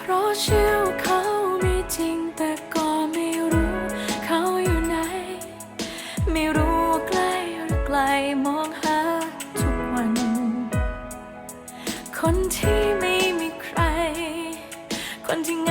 เพราะเชื่อเขามีจริงแต่ก็ไม่รู้เขาอยู่ไหน ไม่รู้ว่าใกล้หรือไกลมองหาทุกวัน คนที่ไม่มีใคร คนที่ง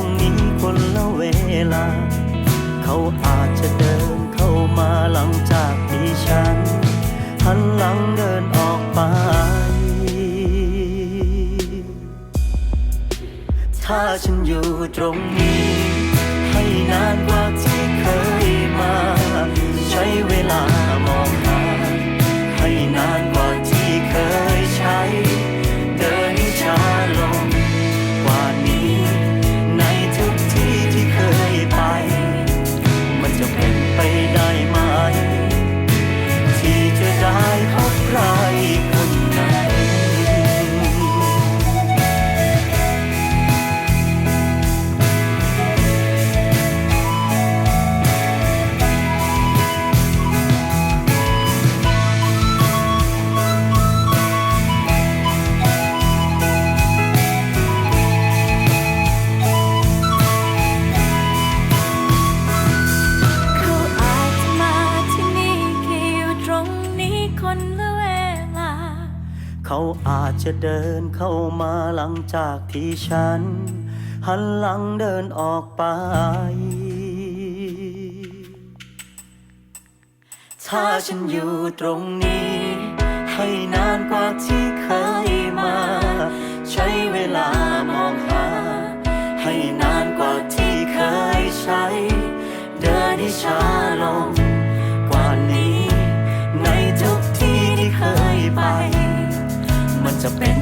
ง ลา เขาอาจจะเดินเข้ามาหลังจากที่ฉัน หันหลังเดินออกไป ถ้าฉันอยู่ตรงนี้ ให้นานกว่า อาจจะเดินเข้ามาหลังจากที่ฉัน หันหลังเดินออกไป ถ้าฉันอยู่ตรงนี้ ให้นานกว่าที่เคยมา จะเป็น